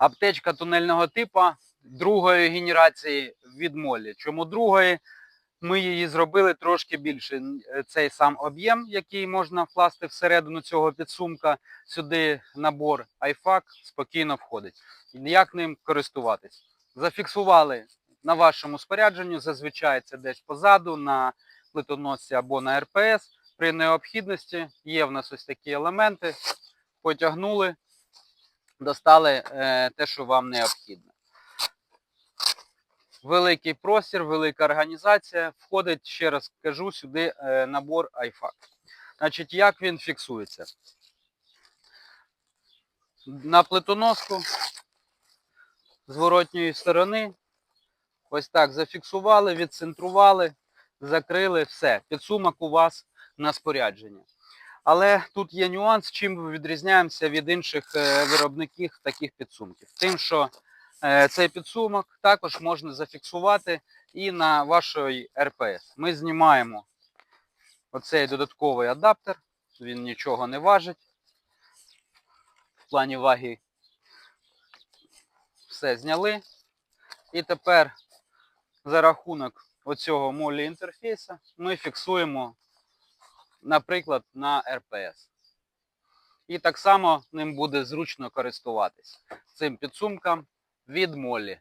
Аптечка тунельного типу другої генерації від молі. Чому другої? Ми її зробили трошки більше. Е, Цей сам об'єм, який можна вкласти всередину цього підсумка, сюди набор iFAC спокійно входить. Як ним користуватись? Зафіксували на вашому спорядженню, зазвичай це десь позаду, на плитоносці або на РПС. При необхідності є в нас ось такі елементи, потягнули, достали е, те, що вам необхідно. Великий простір, велика організація. Входить, ще раз кажу, сюди е, набор iFAC. Значить, як він фіксується? На плитоноску з воротньої сторони. Ось так зафіксували, відцентрували, закрили, все. Підсумок у вас на спорядженні. Але тут є нюанс, чим ми відрізняємося від інших е, виробників таких підсумків. Тим, що е, цей підсумок також можна зафіксувати і на вашій РПС. Ми знімаємо оцей додатковий адаптер, він нічого не важить. В плані ваги все зняли. І тепер за рахунок оцього молі інтерфейсу ми фіксуємо, наприклад, на РПС. І так само ним буде зручно користуватись цим підсумком від молі.